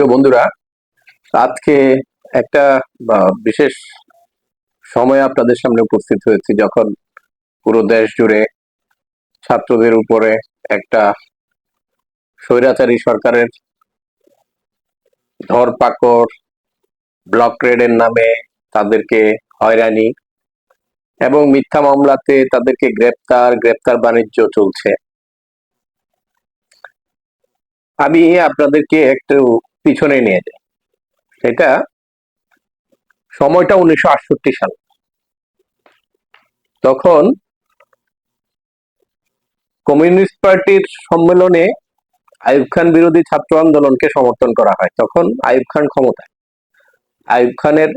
প্রিয় বন্ধুরা, আজকে একটা বিশেষ সময় আপনাদের সামনে উপস্থিত হয়েছি যখন পুরো দেশ জুড়ে ছাত্রদের উপরে একটা স্বৈরাচারী সরকারের ধরপাকড়, ব্লক রেডের নামে তাদেরকে হয়রানি এবং মিথ্যা মামলাতে তাদেরকে গ্রেপ্তার গ্রেপ্তার বাণিজ্য চলছে। আমি আপনাদেরকে একটু পিছনে নিয়ে যায়। এটা সময়টা উনিশশো আটষট্টি সাল। তখন কমিউনিস্ট পার্টির সম্মেলনে আইয়ুব খান বিরোধী ছাত্র আন্দোলনকে সমর্থন করা হয়। তখন আইয়ুব খান ক্ষমতায়। আইয়ুব খানের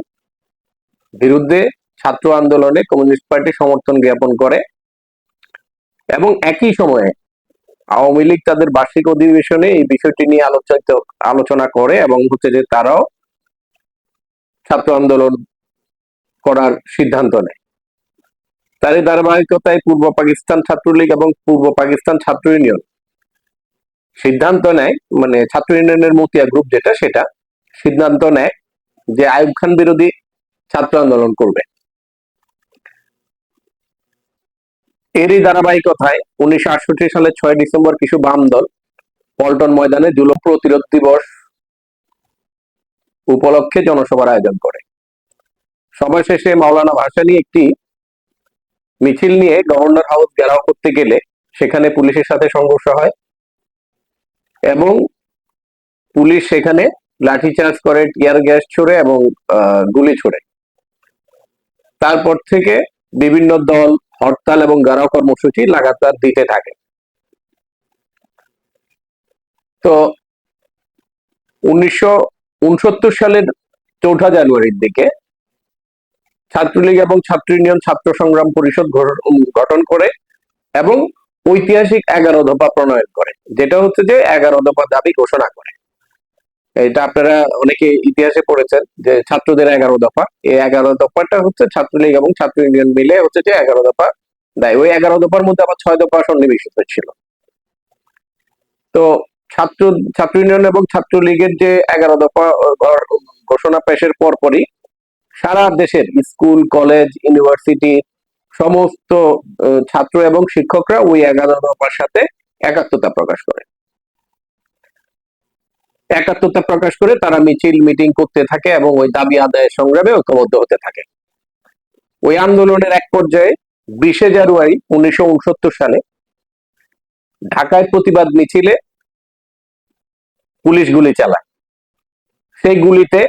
বিরুদ্ধে ছাত্র আন্দোলনে কমিউনিস্ট পার্টি সমর্থন জ্ঞাপন করে এবং একই সময়ে আওয়ামী লীগ তাদের বার্ষিক অধিবেশনে এই বিষয়টি নিয়ে আলোচিত, আলোচনা করে এবং হচ্ছে যে তারাও ছাত্র আন্দোলন করার সিদ্ধান্ত নেয়। তারই ধারাবাহিকতায় পূর্ব পাকিস্তান ছাত্রলীগ এবং পূর্ব পাকিস্তান ছাত্র ইউনিয়ন সিদ্ধান্ত নেয় মানে ছাত্র ইউনিয়নের মতিয়া গ্রুপ যেটা, সেটা সিদ্ধান্ত নেয় যে আইয়ুব খান বিরোধী ছাত্র আন্দোলন করবে। এরই ধারাবাহিকতায় উনিশশো আটষট্টি সালের ছয় ডিসেম্বর কিছু বাম দল পল্টন ময়দানে জুলুম প্রতিরোধ দিবস উপলক্ষে জনসভার আয়োজন করে। সভা শেষে মাওলানা ভাসানি একটি মিছিল নিয়ে গভর্নর হাউস ঘেরাও করতে গেলে সেখানে পুলিশের সাথে সংঘর্ষ হয় এবং পুলিশ সেখানে লাঠিচার্জ করে, টিয়ার গ্যাস ছোড়ে এবং গুলি ছোড়ে। তারপর থেকে বিভিন্ন দল হরতাল এবং গারাও কর্মসূচি লাগাতার দিতে থাকে। তো উনিশশো উনসত্তর সালের চৌঠা জানুয়ারির দিকে ছাত্রলীগ এবং ছাত্র ইউনিয়ন ছাত্র সংগ্রাম পরিষদ গঠন- গঠন করে এবং ঐতিহাসিক এগারো দফা প্রণয়ন করে। যেটা হচ্ছে যে এগারো দফা দাবি ঘোষণা করে। এটা আপনারা অনেকে ইতিহাসে পড়েছেন যে ছাত্রদের এগারো দফা। এই এগারো দফাটা হচ্ছে ছাত্রলীগ এবং ছাত্র ইউনিয়ন মিলে হচ্ছে যে এগারো দফা দেয়। ওই এগারো দফার মধ্যে আবার ছয় দফা সন্নিবেশিত ছিল। তো ছাত্র ছাত্র ইউনিয়ন এবং ছাত্রলীগের যে এগারো দফা ঘোষণা পেশের পরপরই সারা দেশের স্কুল, কলেজ, ইউনিভার্সিটি সমস্ত ছাত্র এবং শিক্ষকরা ওই এগারো দফার সাথে একাত্মতা প্রকাশ করে। একাত্মতা প্রকাশ করে তারা মিছিল, মিটিং করতে থাকে এবং ওই দাবি আদায়ের সংগ্রামে ঐক্যবদ্ধ হতে থাকে। ওই আন্দোলনের এক পর্যায়ে বিশে জানুয়ারি উনিশশো উনসত্তর সালে ঢাকায় প্রতিবাদ মিছিলে পুলিশ গুলি চালায়। সেই গুলিতে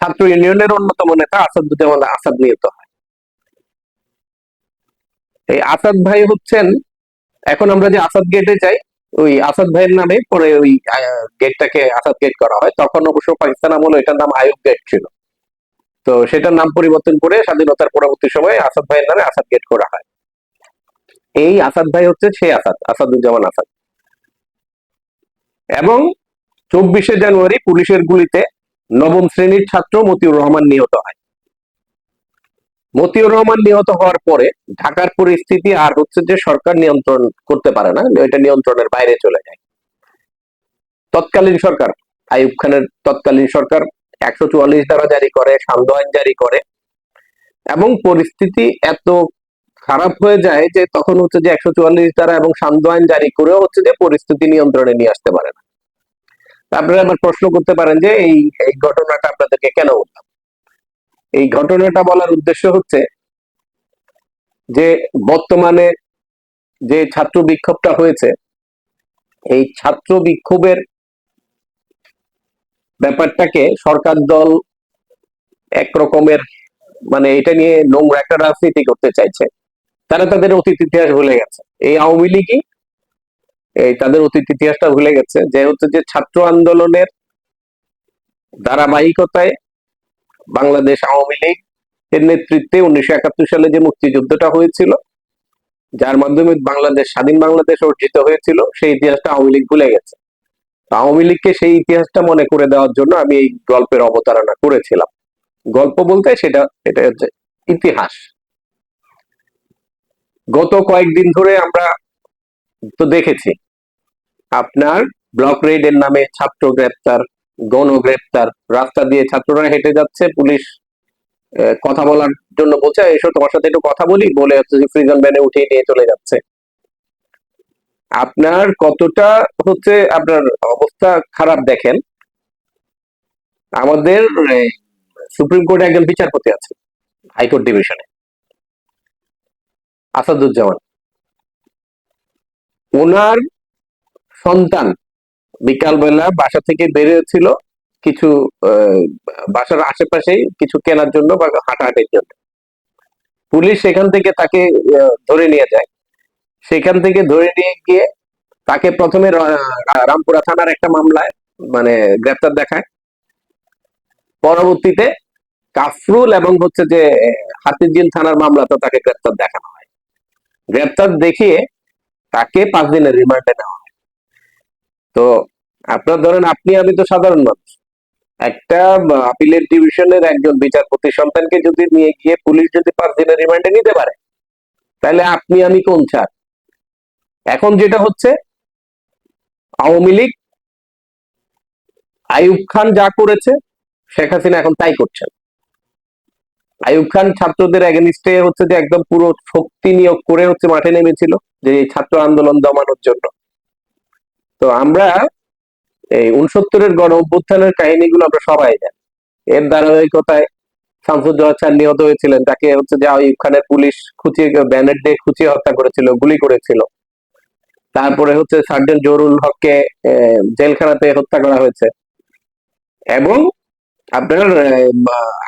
ছাত্র ইউনিয়নের অন্যতম নেতা আসাদুজ্জামান আসাদ নিহত হয়। এই আসাদ ভাই হচ্ছেন, এখন আমরা যে আসাদ গেটে যাই ওই আসাদ ভাইয়ের নামে পরে ওই গেটটাকে আসাদ গেট করা হয়। তখন অবশ্য পাকিস্তান আমলে এটার নাম আয়ুব গেট ছিল। তো সেটার নাম পরিবর্তন করে স্বাধীনতার পরবর্তী সময়ে আসাদ ভাইয়ের নামে আসাদ গেট করা হয়। এই আসাদ ভাই হচ্ছে সেই আসাদ, আসাদুজ্জামান আসাদ। এবং চব্বিশে জানুয়ারি পুলিশের গুলিতে নবম শ্রেণির ছাত্র মতিউর রহমান নিহত হয়। মতিউর রহমান নিহত হওয়ার পরে ঢাকার পরিস্থিতি আর হচ্ছে যে সরকার নিয়ন্ত্রণ করতে পারে না, এটা নিয়ন্ত্রণের বাইরে চলে যায়। তৎকালীন সরকার, আইয়ুব খানের তৎকালীন সরকার একশো চুয়াল্লিশ ধারা জারি করে, সান্ধ্য আইন জারি করে, এবং পরিস্থিতি এত খারাপ হয়ে যায় যে তখন হচ্ছে যে একশো চুয়াল্লিশ ধারা এবং সান্ধ্য আইন জারি করেও হচ্ছে যে পরিস্থিতি নিয়ন্ত্রণে নিয়ে আসতে পারে না। আপনারা আবার প্রশ্ন করতে পারেন যে এই ঘটনাটা আপনাদেরকে কেন বললাম? এই ঘটনাটা বলার উদ্দেশ্য হচ্ছে যে বর্তমানে যে ছাত্র বিক্ষোভটা হয়েছে, এই ছাত্র বিক্ষোভের ব্যাপারটাকে সরকার দল এক রকমের মানে এটা নিয়ে নোংরা একটা রাজনীতি করতে চাইছে। তারা তাদের অতীত ইতিহাস ভুলে গেছে। এই আওয়ামী লীগই এই তাদের অতীত ইতিহাসটা ভুলে গেছে। যে হচ্ছে যে ছাত্র আন্দোলনের ধারাবাহিকতায় বাংলাদেশ আওয়ামী লীগ এর নেতৃত্বে উনিশশো একাত্তর সালে যে মুক্তিযুদ্ধটা হয়েছিল, যার মাধ্যমে বাংলাদেশ, স্বাধীন বাংলাদেশ অর্জিত হয়েছিল, সেই ইতিহাসটা আওয়ামী লীগ ভুলে গেছে। আওয়ামী লীগকে সেই ইতিহাসটা মনে করে দেওয়ার জন্য আমি এই গল্পের অবতারণা করেছিলাম। গল্প বলতে সেটা, এটা হচ্ছে ইতিহাস। গত কয়েকদিন ধরে আমরা তো দেখেছি, আপনার ব্লক রেডের নামে ছাত্র গ্রেপ্তার গণগ্রেপ্তার রাস্তা দিয়ে ছাত্ররা হেঁটে যাচ্ছে, পুলিশ কথা বলার জন্য বলছে এসো, তোমার সাথে একটু কথা বলি। বলে প্রিজন ভ্যানে উঠিয়ে নিয়ে চলে যাচ্ছে। আপনার কতটা হচ্ছে আপনার অবস্থা খারাপ দেখেন। আমাদের সুপ্রিম কোর্টে একজন বিচারপতি আছে, হাইকোর্ট ডিভিশনে। আসাদুজ্জামান। ওনার সন্তান বিকালবেলা বাসা থেকে বেরিয়েছিল কিছু বাসার আশেপাশেই কিছু কেনার জন্য বা হাঁটাহাঁটির জন্য। পুলিশ সেখান থেকে তাকে ধরে নিয়ে যায়। সেখান থেকে ধরে নিয়ে গিয়ে তাকে প্রথমে রামপুরা থানার একটা মামলায় মানে গ্রেপ্তার দেখায়। পরবর্তীতে কাফরুল এবং হচ্ছে যে হাতিজিন থানার মামলাতে তাকে গ্রেপ্তার দেখানো হয়। গ্রেপ্তার দেখিয়ে তাকে পাঁচ দিনের রিমান্ডে নেওয়া হয়। তো আপনার ধরেন, আপনি, আমি তো সাধারণ মানুষ। একটা আপিলের ডিভিশনের একজন বিচারপতি সন্তানকে যদি নিয়ে গিয়ে পুলিশ যদি পাঁচ দিনের রিমান্ডে নিতে পারে, তাহলে আপনি, আমি কোন ছাড় এখন যেটা হচ্ছে, আওয়ামী লীগ, আইয়ুব খান যা করেছে, শেখ হাসিনা এখন তাই করছেন। আইয়ুব খান ছাত্রদের এগেনিস্টে হচ্ছে যে একদম পুরো শক্তি নিয়োগ করে হচ্ছে মাঠে নেমেছিল, যে ছাত্র আন্দোলন দমানোর জন্য। তো আমরা এই উনসত্তরের গণ অভ্যুত্থানের কাহিনীগুলো আমরা সবাই জানি। এর ধারাবাহিকতায় শামসুজ্জোহা চান নিহত হয়েছিলেন, তাকে হচ্ছে যে আইয়ুব খানের পুলিশ খুঁচিয়ে, ব্যানের দিয়ে খুঁচিয়ে হত্যা করেছিল, গুলি করেছিল। তারপরে হচ্ছে সার্জন জহুরুল হককে জেলখানাতে হত্যা করা হয়েছে। এবং আপনার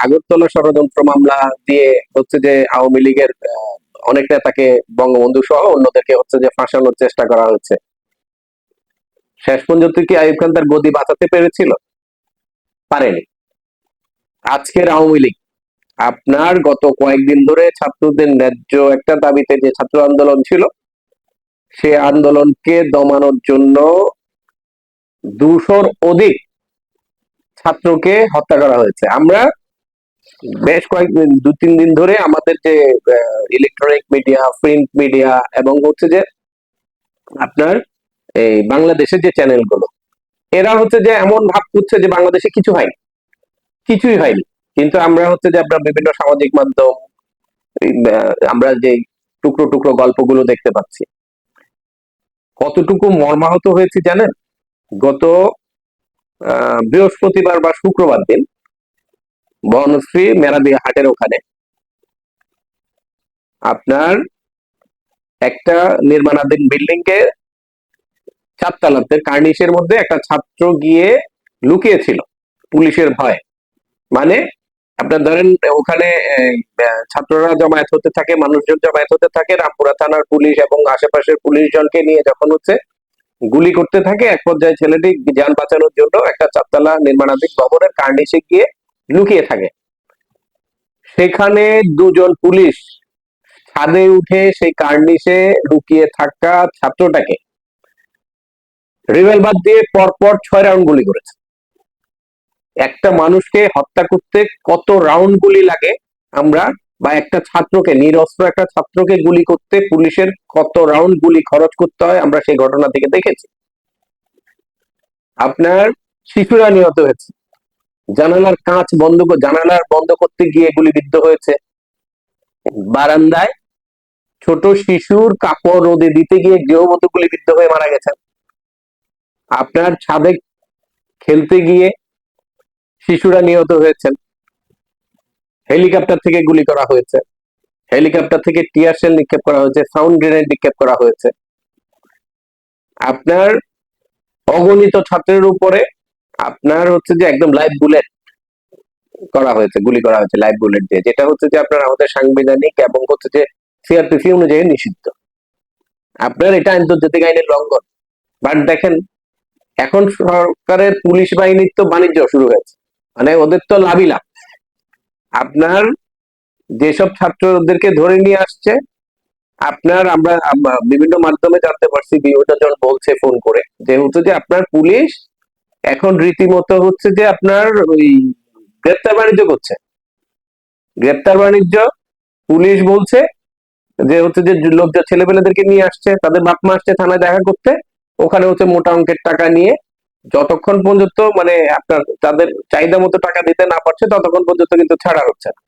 আগরতলা ষড়যন্ত্র মামলা দিয়ে হচ্ছে যে আওয়ামী লীগের অনেক নেতাকে বঙ্গবন্ধু সহ অন্যদেরকে হচ্ছে যে ফাঁসানোর চেষ্টা করা হয়েছে। শেষ পর্যন্ত কি আইয়ুব খান তার গদি বাঁচাতে পেরেছিল? পারেনি। আজকের আওয়ামী লীগ, আপনার গত কয়েকদিন ধরে ছাত্রদের ন্যায্য একটা দাবিতে যে ছাত্র আন্দোলন ছিল, সে আন্দোলনকে দমানোর জন্য দুশোর অধিক ছাত্রকে হত্যা করা হয়েছে। আমরা বেশ কয়েকদিন, দু তিন দিন ধরে আমাদের যে ইলেকট্রনিক মিডিয়া প্রিন্ট মিডিয়া এবং হচ্ছে যে আপনার এই বাংলাদেশের যে চ্যানেলগুলো, এরা হচ্ছে যে এমন ভাব করছে যে বাংলাদেশে কিছু হয়নি। কিছুই হয়নি। কিন্তু আমরা হচ্ছে যে আমরা বিভিন্ন সামাজিক মাধ্যম আমরা যে টুকরো টুকরো গল্পগুলো দেখতে পাচ্ছি। কতটুকু মর্মাহত হয়েছে জানেন? গত বৃহস্পতিবার বা শুক্রবার দিন, বনশ্রী মেরাদি হাটের ওখানে আপনার একটা নির্মাণাধীন বিল্ডিং কে চারতলাতে কার্নিশের মধ্যে একটা ছাত্র গিয়ে লুকিয়েছিল পুলিশের ভয়। মানে আপনার ধরেন, ওখানে ছাত্ররা জমায়েত হতে থাকে, মানুষজন জমায়েত হতে থাকে, রামপুরা থানার পুলিশ এবং আশেপাশের পুলিশজনকে নিয়ে যখন হচ্ছে গুলি করতে থাকে, এক পর্যায়ে ছেলেটি যান বাঁচানোর জন্য একটা চারতলা নির্মাণাধীন ভবনের কার্নিশে গিয়ে লুকিয়ে থাকে। সেখানে দুজন পুলিশ ছাদে উঠে সেই কার্নিশে লুকিয়ে থাকা ছাত্রটাকে রিভলভার দিয়ে পরপর ছয় রাউন্ড গুলি করেছে। একটা মানুষকে হত্যা করতে কত রাউন্ড গুলি লাগে, আমরা বা একটা ছাত্রকে, নিরস্ত্র একটা ছাত্রকে গুলি করতে পুলিশের কত রাউন্ড গুলি খরচ করতে হয়, আমরা সেই ঘটনা থেকে দেখেছি। আপনার শিশুরা নিহত হয়েছে। জানালার কাঁচ বন্ধ জানালার বন্ধ করতে গিয়ে গুলিবিদ্ধ হয়েছে। বারান্দায় ছোট শিশুর কাপড় রোদে দিতে গিয়ে গৃহবধূ গুলিবিদ্ধ হয়ে মারা গেছেন। আপনার ছাদে খেলতে গিয়ে শিশুরা নিহত হয়েছেন। হেলিকপ্টার থেকে গুলি করা হয়েছে। হেলিকপ্টার থেকে টিয়ার সেল নিক্ষেপ করা হয়েছে, সাউন্ড গ্রেনেড নিক্ষেপ করা হয়েছে। আপনার অগণিত ছাত্রের উপরে আপনার হচ্ছে যে একদম লাইভ বুলেট করা হয়েছে, গুলি করা হয়েছে লাইভ বুলেট দিয়ে। যেটা হচ্ছে যে আপনার আমাদের সাংবিধানিক এবং হচ্ছে যে সিআরপিসি অনুযায়ী নিষিদ্ধ। আপনার এটা আন্তর্জাতিক আইনের লঙ্ঘন। বাট দেখেন এখন সরকারের পুলিশ বাহিনীর তো বাণিজ্য শুরু হয়েছে। মানে ওদের তো লাভই লাভ। আপনার যেসব ছাত্রদেরকে ধরে নিয়ে আসছে, আপনার আমরা বিভিন্ন মাধ্যমে জানতে পারছি বিভিন্ন বলছে ফোন করে। যে হচ্ছে যে আপনার পুলিশ এখন রীতিমতো হচ্ছে যে আপনার ওই গ্রেপ্তার বাণিজ্য করছে। গ্রেপ্তার বাণিজ্য পুলিশ বলছে যে হচ্ছে যে লোক ছেলেপেলেদেরকে নিয়ে আসছে, তাদের বাপ মা আসছে থানায় দেখা করতে। ওখানে হচ্ছে মোটা অঙ্কের টাকা নিয়ে যতক্ষণ পর্যন্ত মানে আপনার তাদের চাহিদা মতো টাকা দিতে না পারছে, ততক্ষণ পর্যন্ত কিন্তু ছাড়া হচ্ছে না।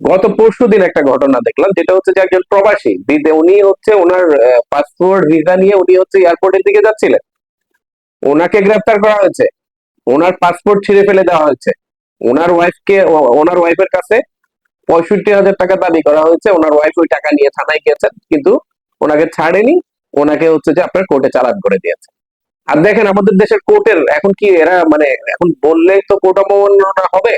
গত পরশু দিন একটা ঘটনা দেখলাম, যেটা হচ্ছে যে একজন প্রবাসী উনি হচ্ছে ওনার পাসপোর্ট ভিসা নিয়ে উনি হচ্ছে এয়ারপোর্টের দিকে যাচ্ছিলেন। ওনাকে গ্রেফতার করা হয়েছে। ওনার পাসপোর্ট ছিঁড়ে ফেলে দেওয়া হয়েছে। ওনার ওয়াইফকে ওনার ওয়াইফের কাছে পঁয়ষট্টি হাজার টাকা দাবি করা হয়েছে। ওনার ওয়াইফ ওই টাকা নিয়ে থানায় গিয়েছেন, কিন্তু ওনাকে ছাড়েনি। ওনাকে হচ্ছে যে আপনার কোর্টে চালান করে দিয়েছে। আর দেখেন আমাদের দেশের কোর্টের এখন কি এরা মানে এখন বললে তো কোর্ট অবমাননা হবে।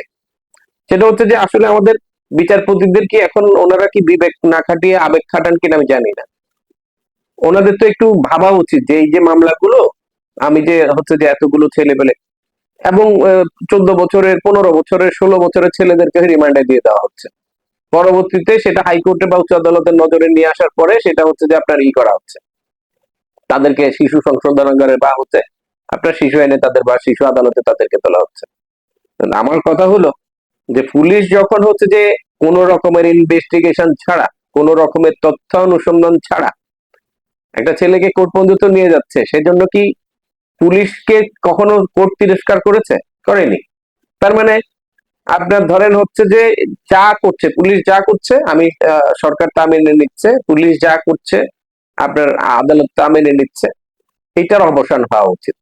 সেটা হচ্ছে যে আসলে আমাদের বিচারপতিদের কি এখন ওনারা কি বিবেক না খাটিয়ে আবেগ খাটান কিনা আমি জানি না। ওনাদের তো একটু ভাবা উচিত যে এই যে মামলাগুলো, আমি যে হচ্ছে যে এতগুলো ছেলে পেলে এবং চোদ্দ বছরের, পনেরো বছরের, ষোলো বছরের ছেলেদেরকে রিমান্ডে দিয়ে দেওয়া হচ্ছে। পরবর্তীতে সেটা হাইকোর্টে বা উচ্চ আদালতের নজরে নিয়ে আসার পরে সেটা হচ্ছে যে আপনার ই করা হচ্ছে। তাদেরকে শিশু সংশোধনাগারে বা হচ্ছে আপনার শিশু আইনে তাদের বা শিশু আদালতে তাদেরকে তোলা হচ্ছে। আমার কথা হলো যে পুলিশ যখন হচ্ছে যে কোন রকমের ইনভেস্টিগেশন ছাড়া, কোন রকমের তথ্য অনুসন্ধান ছাড়া একটা ছেলেকে কোর্ট পর্যন্ত নিয়ে যাচ্ছে, সেজন্য কি পুলিশকে কখনো কোর্ট তিরস্কার করেছে? করেনি। তার মানে আপনার ধরেন হচ্ছে যে যা করছে, পুলিশ যা করছে, আমি সরকার তা মেনে নিচ্ছে, পুলিশ যা করছে আপনার আদালত তা মেনে নিচ্ছে, এটার অবসান হওয়া উচিত।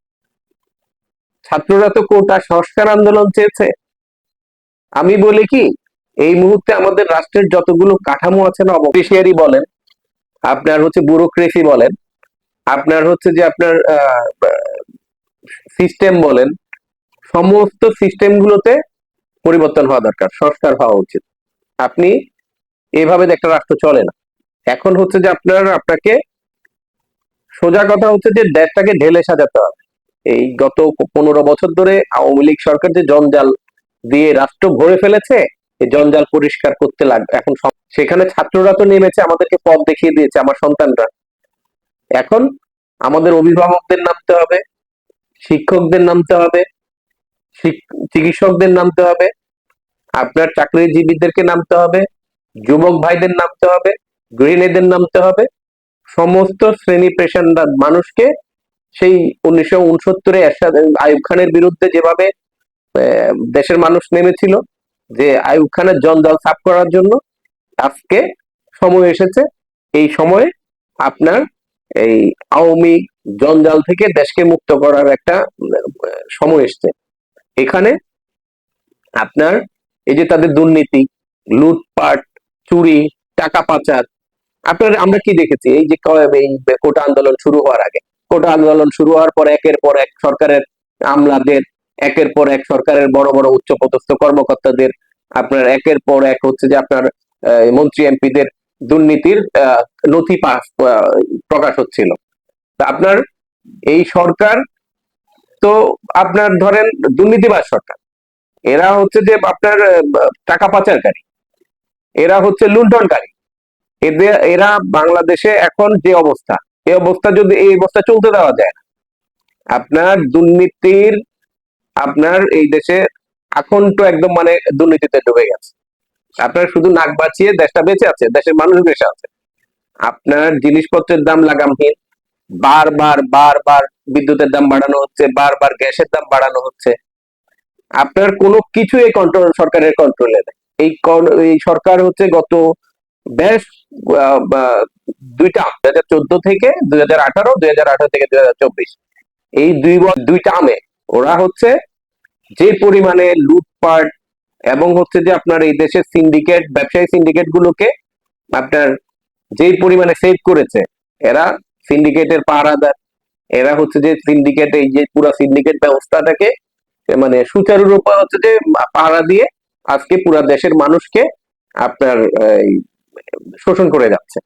ছাত্ররা তো কোটা সংস্কার আন্দোলন চেয়েছে। আমি বলি কি, এই মুহূর্তে আমাদের রাষ্ট্রের যতগুলো কাঠামো আছে না অফিসিয়ারি বলেন, আপনার হচ্ছে ব্যুরোক্রেসি বলেন, আপনার হচ্ছে যে আপনার সিস্টেম বলেন, সমস্ত সিস্টেম গুলোতে পরিবর্তন হওয়া দরকার, সংস্কার হওয়া উচিত। আপনি এভাবে একটা রাষ্ট্র চলে না। এখন হচ্ছে যে আপনার, আপনাকে সোজা কথা হচ্ছে যে দেশটাকে ঢেলে সাজাতে হবে। এই গত পনেরো বছর ধরে আওয়ামী লীগ সরকার যে জঞ্জাল দিয়ে রাষ্ট্র ভরে ফেলেছে, এই জঞ্জাল পরিষ্কার করতে লাগবে এখন সেখানে ছাত্ররা তো নেমেছে, আমাদেরকে পথ দেখিয়ে দিয়েছে, আমার সন্তানরা। এখন আমাদের অভিভাবকদের নামতে হবে, শিক্ষকদের নামতে হবে চিকিৎসকদের নামতে হবে, আপনার চাকরিজীবীদেরকে নামতে হবে, যুবক ভাইদের নামতে হবে গৃহিণীদের নামতে হবে। সমস্ত শ্রেণি পেশার মানুষকে সেই উনিশশো উনসত্তরে এরশাদ আইব খানের বিরুদ্ধে যেভাবে দেশের মানুষ নেমেছিল, যে আইব খানের জঞ্জাল সাফ করার জন্য আজকে সময় এসেছে। এই সময়ে আপনার এই আওয়ামী জঞ্জাল থেকে দেশকে মুক্ত করার একটা সময় এসছে। এখানে আপনার এই যে তাদের দুর্নীতি, লুটপাট, চুরি, টাকা পাচার আপনার, আমরা কি দেখেছি? এই যে এই কোটা আন্দোলন শুরু হওয়ার আগে। কোটা আন্দোলন শুরু হওয়ার পর একের পর এক সরকারের আমলাদের, একের পর এক সরকারের বড় বড় উচ্চপদস্থ কর্মকর্তাদের, আপনার একের পর এক হচ্ছে যে আপনার মন্ত্রী এমপিদের দুর্নীতির নথি পাস প্রকাশ হচ্ছিল। তা আপনার, এই সরকার তো আপনার ধরেন দুর্নীতিবাজ সরকার। এরা হচ্ছে যে আপনার টাকা পাচারকারী। এরা হচ্ছে লুণ্ঠনকারী। এদের এরা বাংলাদেশে এখন যে অবস্থা, এই অবস্থা যদি, এই অবস্থা চলতে দেওয়া যায়, আপনার দুর্নীতির, আপনার এই দেশে আকণ্ঠ একদম মানে দুর্নীতিতে ডুবে গেছে। আপনার শুধু নাক বাঁচিয়ে দেশটা বেঁচে আছে, দেশের মানুষ বেঁচে আছে। আপনার জিনিসপত্রের দাম লাগামহীন, বারবার বারবার বিদ্যুতের দাম বাড়ানো হচ্ছে, বারবার গ্যাসের দাম বাড়ানো হচ্ছে। আপনার কোনো কিছু এই কন্ট্রোল সরকারের কন্ট্রোলে নেই। এই সরকার হচ্ছে গত বেশ দুইটা দুই হাজার চোদ্দ থেকে দুই হাজার আঠারো দুই হাজার আঠারো থেকে দুই হাজার চব্বিশ। এই দুই দুইটা আমে ওরা হচ্ছে যে পরিমাণে লুটপাট এবং হচ্ছে যে আপনার এই দেশের সিন্ডিকেট ব্যবসায়ী সিন্ডিকেট গুলোকে আপনার যেই পরিমাণে সেভ করেছে, এরা সিন্ডিকেটের পাহারাদার এরা হচ্ছে যে সিন্ডিকেট এই যে পুরো সিন্ডিকেট ব্যবস্থাটাকে মানে সুচারুরূপে হচ্ছে যে পাহারা দিয়ে আজকে পুরা দেশের মানুষকে আপনার শোষণ করে যাচ্ছে।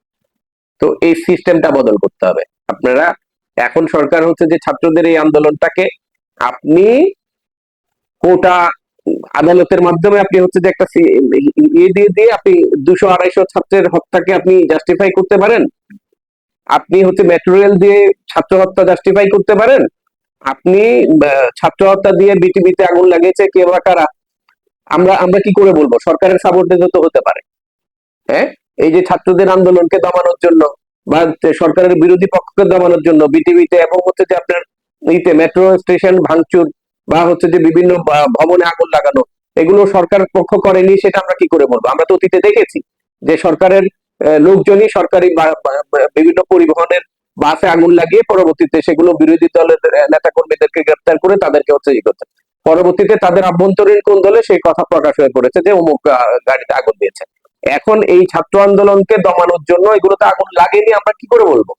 তো এই সিস্টেমটা বদল করতে হবে। আপনারা, এখন সরকার হচ্ছে যে ছাত্রদের এই আন্দোলনটাকে আপনি কোটা আদালতের মাধ্যমে আপনি হচ্ছে যে একটা ইয়ে দিয়ে দিয়ে আপনি দুশো আড়াইশো ছাত্রের হত্যাকে আপনি জাস্টিফাই করতে পারেন। আপনি হচ্ছে ম্যাটেরিয়াল দিয়ে ছাত্র হত্যা জাস্টিফাই করতে পারেন। আপনি ছাত্র হত্যা দিয়ে বিটিভিতে আগুন লাগিয়েছে কে বা কারা? আমরা আমরা কি করে বলব? সরকারের সাপোর্টে তো হতে পারে। হ্যাঁ? এই যে ছাত্রদের আন্দোলনকে দমানোর জন্য বা সরকারের বিরোধী পক্ষকে দমানোর জন্য বিটিভিতে এবং হচ্ছে যে আপনার ইতে মেট্রো স্টেশন ভাঙচুর বা হচ্ছে যে বিভিন্ন ভবনে আগুন লাগানো, এগুলো সরকার পক্ষ করেনি, সেটা আমরা কি করে বলব? আমরা তো অতীতে দেখেছি যে সরকারের লোকজনই সরকারি বিভিন্ন পরিবহনের বাসে আগুন লাগিয়ে পরবর্তীতে সেগুলো বিরোধী দলের নেতা কর্মীদেরকে গ্রেপ্তার করে তাদেরকে হচ্ছে ই করছে পরবর্তীতে তাদের আভ্যন্তরীণ কোন দলে সেই কথা প্রকাশ হয়ে পড়েছে যে অমুক গাড়িতে আগুন দিয়েছে। এখন এই ছাত্র আন্দোলনকে দমানোর জন্য এগুলোতে আগুন লাগেনি, আমরা কি করে বলব?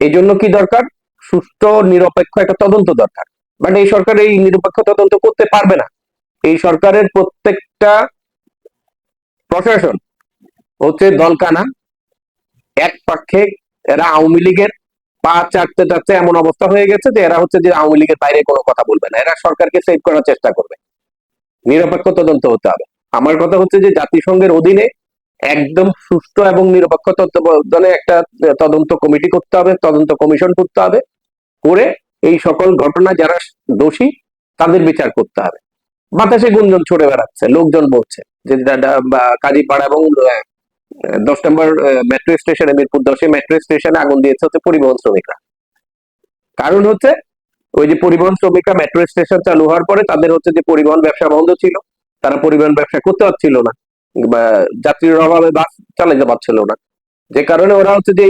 এই জন্য কি দরকার? সুষ্ঠু, নিরপেক্ষ একটা তদন্ত দরকার। বাট এই সরকার এই নিরপেক্ষ তদন্ত করতে পারবে না। এই সরকারের প্রত্যেকটা প্রশাসন হচ্ছে দলকানা, এক পক্ষে এরা আওয়ামী লীগের পা চাটতে চাটতে এমন অবস্থা হয়ে গেছে যে এরা হচ্ছে যে আওয়ামী লীগের বাইরে কোনো কথা বলবে না। এরা সরকারকে সেভ করার চেষ্টা করবে। নিরপেক্ষ তদন্ত হতে হবে। আমার কথা হচ্ছে যে জাতিসংঘের অধীনে একদম সুষ্ঠু এবং নিরপেক্ষ তত্ত্বাবধানে একটা তদন্ত কমিটি করতে হবে, তদন্ত কমিশন করতে হবে, করে এই সকল ঘটনা যারা দোষী, তাদের বিচার করতে হবে। বাতাসে গুঞ্জন ছড়ে বেড়াচ্ছে, লোকজন বলছে যে কাজীপাড়া এবং দশ নম্বর মেট্রো স্টেশনে মিরপুর দশে মেট্রো স্টেশনে আগুন দিয়েছে হচ্ছে পরিবহন শ্রমিকরা। কারণ হচ্ছে, ওই যে পরিবহন শ্রমিকরা মেট্রো স্টেশন চালু হওয়ার পরে তাদের হচ্ছে যে পরিবহন ব্যবসা বন্ধ ছিল। তারা পরিবহন ব্যবসা করতে পারছিল না, বা যাত্রীর অভাবে বাস চালাতে পারছিল না। যে কারণে ওরা হচ্ছে যে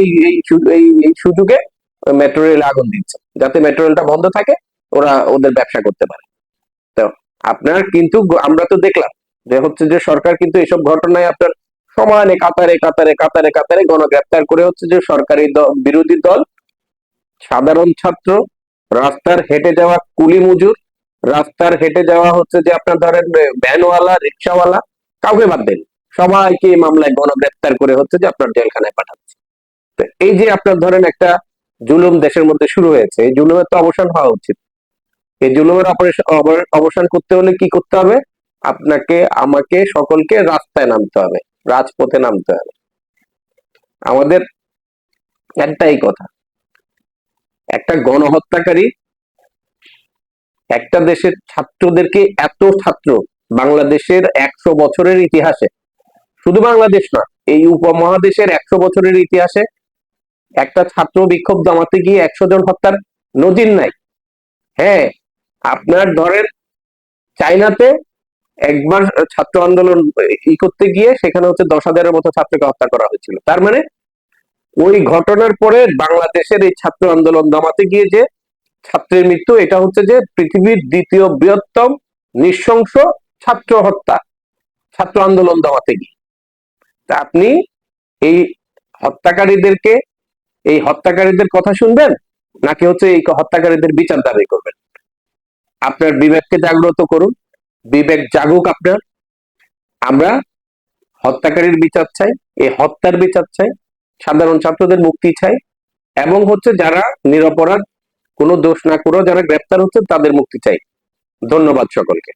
এই সুযোগে মেট্রো রেল আগুন দিচ্ছে। যাতে মেট্রো রেলটা বন্ধ থাকে, ওরা ওদের ব্যবসা করতে পারে। তো আপনার কিন্তু আমরা তো দেখলাম যে হচ্ছে যে সরকার কিন্তু এসব ঘটনায় আপনার সমানে কাতারে কাতারে কাতারে কাতারে গণগ্রেপ্তার করে হচ্ছে যে সরকারি বিরোধী দল, সাধারণ ছাত্র, রাস্তার হেঁটে যাওয়া কুলি মজুর রাস্তার হেঁটে যাওয়া হচ্ছে যে আপনার ধরেন ভ্যানওয়ালা, রিক্সাওয়ালা, কাউকে বাদ দেন। সবাইকে মামলায় গণগ্রেপ্তার করে হচ্ছে যে আপনার জেলখানায় পাঠাচ্ছে। তো এই যে আপনার ধরেন একটা জুলুম দেশের মধ্যে শুরু হয়েছে, এই জুলুমের তো অবসান হওয়া উচিত। এই জুলুমের অবসান করতে হলে কি করতে হবে? আপনাকে, আমাকে সকলকে রাস্তায় নামতে হবে, রাজপথে নামতে হবে। আমাদের একটাই কথা, একটা গণহত্যাকারী একটা দেশের ছাত্রদেরকে এত ছাত্র বাংলাদেশের একশো বছরের ইতিহাসে। শুধু বাংলাদেশ না, এই উপমহাদেশের একশো বছরের ইতিহাসে একটা ছাত্র বিক্ষোভ জমাতে গিয়ে একশো জন হত্যার নজির নাই। হ্যাঁ আপনার ধরেন চাইনাতে একবার ছাত্র আন্দোলন ই করতে গিয়ে সেখানে হচ্ছে দশ হাজারের মতো ছাত্রকে হত্যা করা হয়েছিল। তার মানে ওই ঘটনার পরে বাংলাদেশের এই ছাত্র আন্দোলন দমাতে গিয়ে যে ছাত্রের মৃত্যু, এটা হচ্ছে যে পৃথিবীর দ্বিতীয় বৃহত্তম নৃশংস ছাত্র হত্যা, ছাত্র আন্দোলন দমাতে গিয়ে। তা আপনি এই হত্যাকারীদেরকে, এই হত্যাকারীদের কথা শুনবেন, নাকি হচ্ছে এই হত্যাকারীদের বিচার দাবি করবেন? আপনার বিবেককে জাগ্রত করুন, বিবেক জাগুক আপনার। আমরা হত্যাকারীর বিচার চাই, এই হত্যার বিচার চাই, সাধারণ ছাত্রদের মুক্তি চাই, এবং হচ্ছে যারা নিরপরাধ কোনো দোষ না করেও যারা গ্রেপ্তার হচ্ছে তাদের মুক্তি চাই। ধন্যবাদ সকলকে।